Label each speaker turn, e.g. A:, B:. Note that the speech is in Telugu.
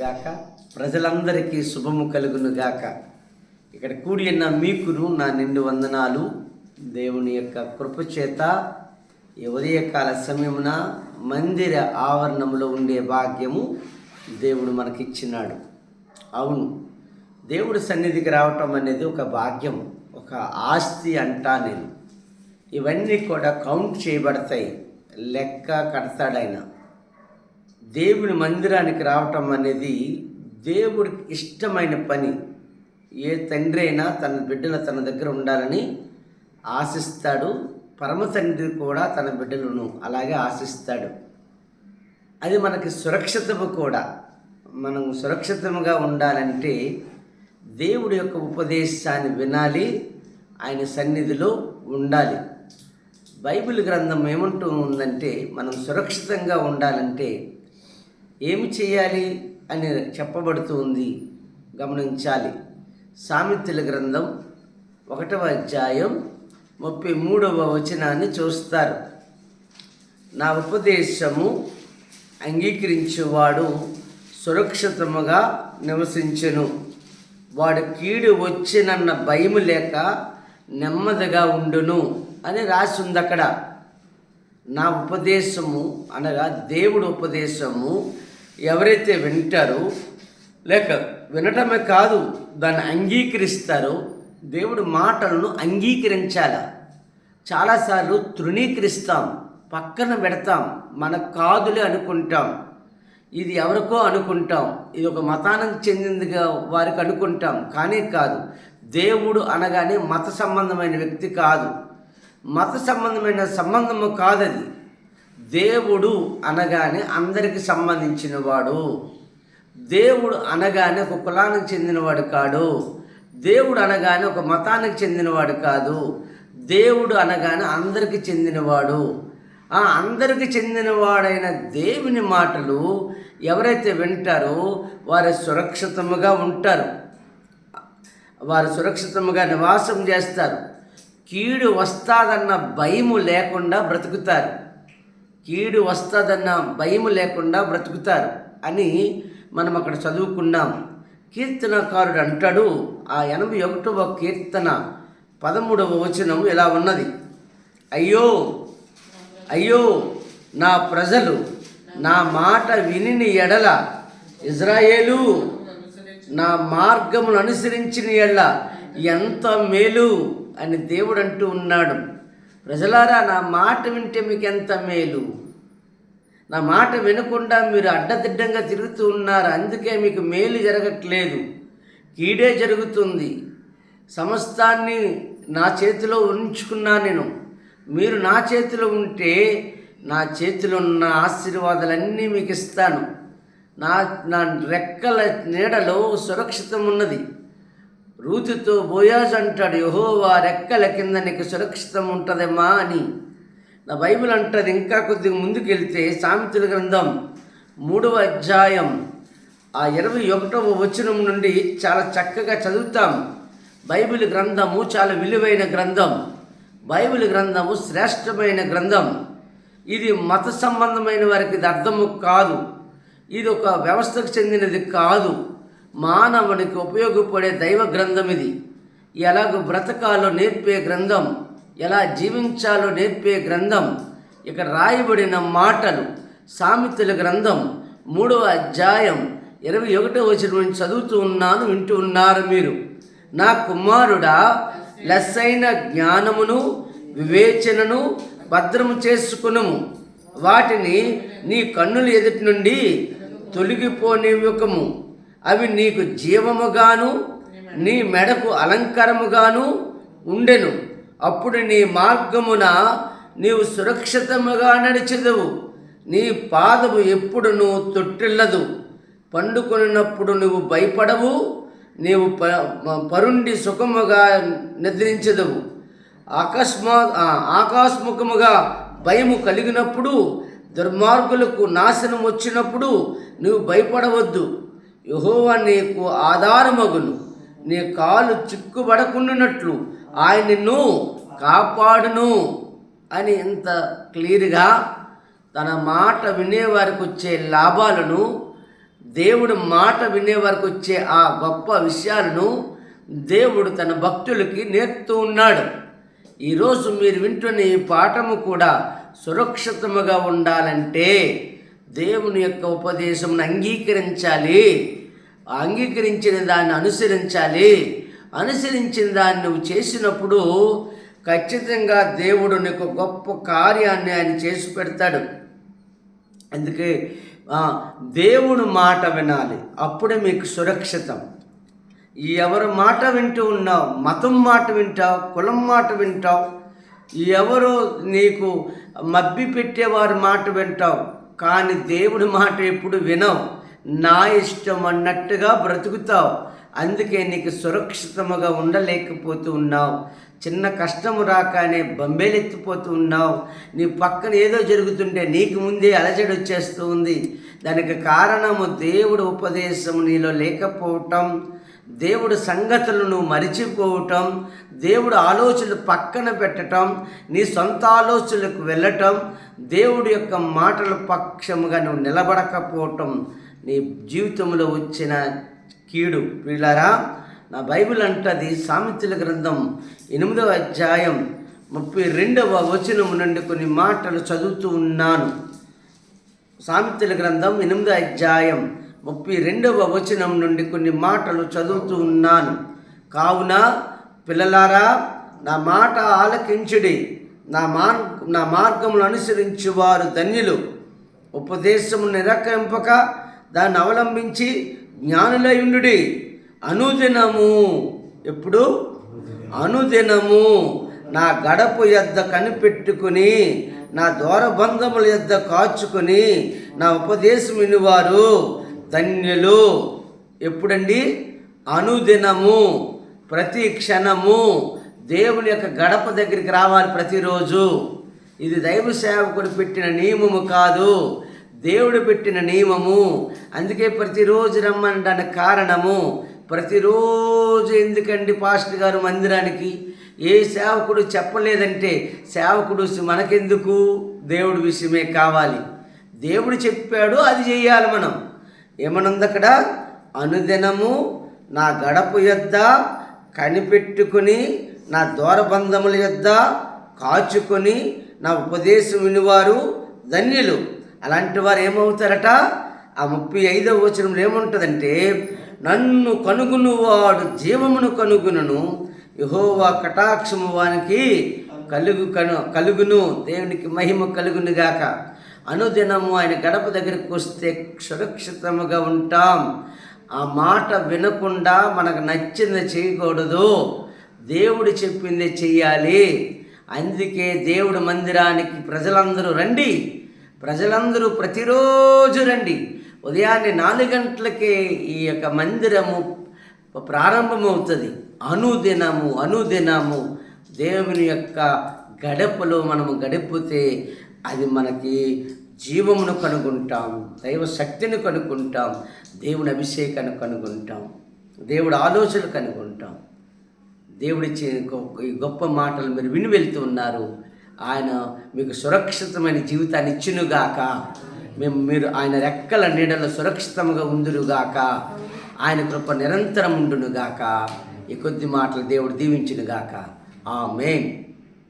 A: గాక ప్రజలందరికీ శుభము కలుగును గాక. ఇక్కడ కూడి ఉన్న మీకును నా నిండు వందనాలు. దేవుని యొక్క కృపచేత ఈ ఉదయకాల సమయమున మందిర ఆవరణంలో ఉండే భాగ్యము దేవుడు మనకిచ్చినాడు. అవును దేవుడి సన్నిధికి రావటం అనేది ఒక భాగ్యం ఒక ఆస్తి అంటా నేను. ఇవన్నీ కూడా కౌంట్ చేయబడతాయి లెక్క కడతాడైనా దేవుని మందిరానికి రావటం అనేది దేవుడికి ఇష్టమైన పని. ఏ తండ్రి అయినా తన బిడ్డలు తన దగ్గర ఉండాలని ఆశిస్తాడు. పరమ తండ్రి కూడా తన బిడ్డలను అలాగే ఆశిస్తాడు. అది మనకి సురక్షితము కూడా. మనం సురక్షితముగా ఉండాలంటే దేవుడి యొక్క ఉపదేశాన్ని వినాలి. ఆయన సన్నిధిలో ఉండాలి. బైబిల్ గ్రంథం ఏమంటూ ఉందంటే మనం సురక్షితంగా ఉండాలంటే ఏమి చేయాలి అని చెప్పబడుతుంది. గమనించాలి. సామెతల గ్రంథం ఒకటవ అధ్యాయం ముప్పై మూడవ వచనాన్ని చూస్తారు. నా ఉపదేశము అంగీకరించేవాడు సురక్షితముగా నివసించెను. వాడు కీడు వచ్చినన్న భయం లేక నెమ్మదిగా ఉండును అని రాసి ఉంది అక్కడ నా ఉపదేశము అనగా దేవుడు ఉపదేశము ఎవరైతే వింటారో లేక వినటమే కాదు దాన్ని అంగీకరిస్తారో దేవుడి మాటలను అంగీకరించాల. చాలాసార్లు తృణీకరిస్తాం పక్కన పెడతాం మనకు కాదులే అనుకుంటాం. ఇది ఎవరికో అనుకుంటాం ఇది ఒక మతానికి చెందిందిగా వారికి అనుకుంటాం కానీ కాదు. దేవుడు అనగానే మత సంబంధమైన వ్యక్తి కాదు. మత సంబంధమైన సంబంధము కాదది. దేవుడు అనగానే అందరికి సంబంధించిన వాడు దేవుడు అనగానే ఒక కులానికి చెందినవాడు కాడు. దేవుడు అనగానే ఒక మతానికి చెందినవాడు కాదు. దేవుడు అనగానే అందరికి చెందినవాడు. ఆ అందరికి చెందినవాడైన దేవుని మాటలు ఎవరైతే వింటారో వారు సురక్షితముగా ఉంటారు. వారు సురక్షితముగా నివాసం చేస్తారు. కీడు వస్తాదన్న భయము లేకుండా బ్రతుకుతారు. కీడు వస్తుందన్న భయం లేకుండా బ్రతుకుతారు అని మనం అక్కడ చదువుకున్నాం. కీర్తనకారుడు అంటాడు ఆ ఎనభై ఒకటవ కీర్తన పదమూడవ వచనం ఇలా ఉన్నది? అయ్యో అయ్యో నా ప్రజలు నా మాట వినిని ఎడల ఇజ్రాయేలు నా మార్గమును అనుసరించిన ఎడల ఎంత మేలు అని దేవుడు అంటూ ఉన్నాడు. ప్రజలారా నా మాట వింటే మీకు ఎంత మేలు? నా మాట వినకుండా మీరు అడ్డదిడ్డంగా తిరుగుతూ ఉన్నారు అందుకే మీకు మేలు జరగట్లేదు. కీడే జరుగుతుంది. సమస్తాన్ని నా చేతిలో ఉంచుకున్నా నేను. మీరు నా చేతిలో ఉంటే నా చేతిలో ఉన్న ఆశీర్వాదాలన్నీ మీకు ఇస్తాను. నా నా రెక్కల నీడలో సురక్షితం ఉన్నది రూతుతో బోయాజ్ అంటాడు యహో వారెక్కల కింద నీకు సురక్షితం ఉంటుందమ్మా అని. నా బైబిల్ అంటది ఇంకా కొద్దిగా ముందుకెళ్తే సామెతల గ్రంథం మూడవ అధ్యాయం ఆ ఇరవై ఒకటవ వచనం నుండి చాలా చక్కగా చదువుతాం. బైబిల్ గ్రంథము చాలా విలువైన గ్రంథం. బైబిల్ గ్రంథము శ్రేష్టమైన గ్రంథం. ఇది మత సంబంధమైన వారికి ఇది అర్థము కాదు. ఇది ఒక వ్యవస్థకు చెందినది కాదు. మానవునికి ఉపయోగపడే దైవ గ్రంథం ఇది. ఎలాగ బ్రతకాలో నేర్పే గ్రంథం ఎలా జీవించాలో నేర్పే గ్రంథం ఇక్కడ రాయబడిన మాటలు సామెతల గ్రంథం మూడవ అధ్యాయం ఇరవై ఒకటో వచ్చిన నుంచి చదువుతూ ఉన్నాను వింటూ ఉన్నారు మీరు. నా కుమారుడా లెస్సైన జ్ఞానమును వివేచనను భద్రము చేసుకునుము. వాటిని నీ కన్నుల ఎదుటి నుండి తొలగిపోనివ్వకము. అవి నీకు జీవముగాను నీ మెడకు అలంకారముగాను ఉండెను. అప్పుడు నీ మార్గమున నీవు సురక్షితముగా నడిచెదవు. నీ పాదము ఎప్పుడును తొట్టిల్లదు. పండుకొనినప్పుడు నువ్వు భయపడవు. నీవు ప పరుండి సుఖముగా నిద్రించదవు. అకస్మా ఆకాశముఖముగా భయము కలిగినప్పుడు దుర్మార్గులకు నాశనం వచ్చినప్పుడు నువ్వు భయపడవద్దు. యహోవ నీకు ఆధారమగును. నీ కాలు చిక్కుబడకుండానట్లు ఆయన నిన్ను కాపాడును అని ఇంత క్లియర్గా తన మాట వినేవారికి వచ్చే లాభాలను దేవుడు మాట వినేవారికి వచ్చే ఆ గొప్ప విషయాలను దేవుడు తన భక్తులకి నేర్పుతూ ఉన్నాడు. ఈరోజు మీరు వింటున్న ఈ పాఠము కూడా సురక్షితముగా ఉండాలంటే దేవుని యొక్క ఉపదేశంను అంగీకరించాలి. అంగీకరించిన దాన్ని అనుసరించాలి. అనుసరించిన దాన్ని నువ్వు చేసినప్పుడు ఖచ్చితంగా దేవుడు నీకు గొప్ప కార్యాన్ని ఆయన చేసి పెడతాడు. అందుకే దేవుడు మాట వినాలి. అప్పుడే మీకు సురక్షితం. ఎవరు మాట వింటూ ఉన్నావు మతం మాట వింటావు కులం మాట వింటావు ఎవరు నీకు మబ్బి పెట్టేవారి మాట వింటావు కానీ దేవుడి మాట ఎప్పుడు వినవు. నా ఇష్టం అన్నట్టుగా బ్రతుకుతావు. అందుకే నీకు సురక్షితముగా ఉండలేకపోతూ ఉన్నావు. చిన్న కష్టము రాకనే బంబేలెత్తిపోతూ ఉన్నావు. నీ పక్కన ఏదో జరుగుతుంటే నీకు ముందే అలజడి వచ్చేస్తూ ఉంది. దానికి కారణము దేవుడు ఉపదేశం నీలో లేకపోవటం. దేవుడు సంగతులను మరిచిపోవటం దేవుడు ఆలోచనలు పక్కన పెట్టటం నీ సొంత ఆలోచనలకు వెళ్ళటం దేవుడి యొక్క మాటల పక్షముగా నువ్వు నిలబడకపోవటం నీ జీవితంలో వచ్చిన కీడు. వీళ్ళారా నా బైబిల్ అంటది సామెతల గ్రంథం ఎనిమిదవ అధ్యాయం ముప్పై రెండవ వచనం నుండి కొన్ని మాటలు చదువుతూ ఉన్నాను. సామెతల గ్రంథం ఎనిమిదవ అధ్యాయం ముప్పై రెండవ వచనం నుండి కొన్ని మాటలు చదువుతూ ఉన్నాను. కావున పిల్లలారా నా మాట ఆలకించుడి. నా మార్ నా మార్గములు అనుసరించి వారు ధన్యులు. ఉపదేశము నిరకరింపక దాన్ని అవలంబించి జ్ఞానులై ఉండుడి. అనుదినము ఎప్పుడు? అనుదినము. నా గడప యొద్ద కనిపెట్టుకుని నా ద్వారబంధముల యొద్ద కాచుకొని నా ఉపదేశం వినివారు. ధన్యులు. ఎప్పుడండి? అనుదినము ప్రతి క్షణము. దేవుని యొక్క గడప దగ్గరికి రావాలి ప్రతిరోజు. ఇది దైవ సేవకుడు పెట్టిన నియమము కాదు. దేవుడు పెట్టిన నియమము. అందుకే ప్రతిరోజు రమ్మనడానికి కారణము. ప్రతిరోజు ఎందుకండి పాస్టర్ గారు మందిరానికి? ఏ సేవకుడు చెప్పలేదంటే సేవకుడు మనకెందుకు? దేవుడి విషయమే కావాలి. దేవుడు చెప్పాడు అది చేయాలి మనం. ఏమనుంది అక్కడ అనుదినము నా గడపు యొద్ద కనిపెట్టుకుని నా దూరబంధముల యొద్ద కాచుకొని నా ఉపదేశం వినివారు ధన్యులు. అలాంటి వారు ఏమవుతారట? ఆ ముప్పై ఐదవ వచనంలో ఏముంటుందంటే నన్ను కనుగొనువాడు జీవమును కనుగొనను యహోవా కటాక్షము వానికి కలుగు కను కలుగును దేవునికి మహిమ కలుగునుగాక. అనుదినము ఆయన గడప దగ్గరికి వస్తే సురక్షితముగా ఉంటాం. ఆ మాట వినకుండా మనకు నచ్చింది చేయకూడదు. దేవుడు చెప్పింది చెయ్యాలి. అందుకే దేవుడు మందిరానికి ప్రజలందరూ రండి. ప్రజలందరూ ప్రతిరోజు రండి. ఉదయాన్నే నాలుగు గంటలకే ఈ యొక్క మందిరము ప్రారంభమవుతుంది. అనుదినము అనుదినము దేవుని యొక్క గడపలో మనము గడిపితే అది మనకి జీవమును కనుగొంటాం దైవ శక్తిని కనుగొంటాం దేవుని అభిషేకాన్ని కనుగొంటాం దేవుడు ఆలోచనలు కనుగొంటాం. దేవుడిచ్చే గొప్ప- ఈ గొప్ప మాటలు మీరు విని వెళ్తూ ఉన్నారు. ఆయన మీకు సురక్షితమైన జీవితాన్ని ఇచ్చినుగాక. మేము మీరు ఆయన రెక్కల నీడలో సురక్షితంగా ఉందురుగాక. ఆయన కృప నిరంతరం ఉండునుగాక. ఈ కొద్ది మాటలు దేవుడు దీవించునుగాక. ఆ మెయిన్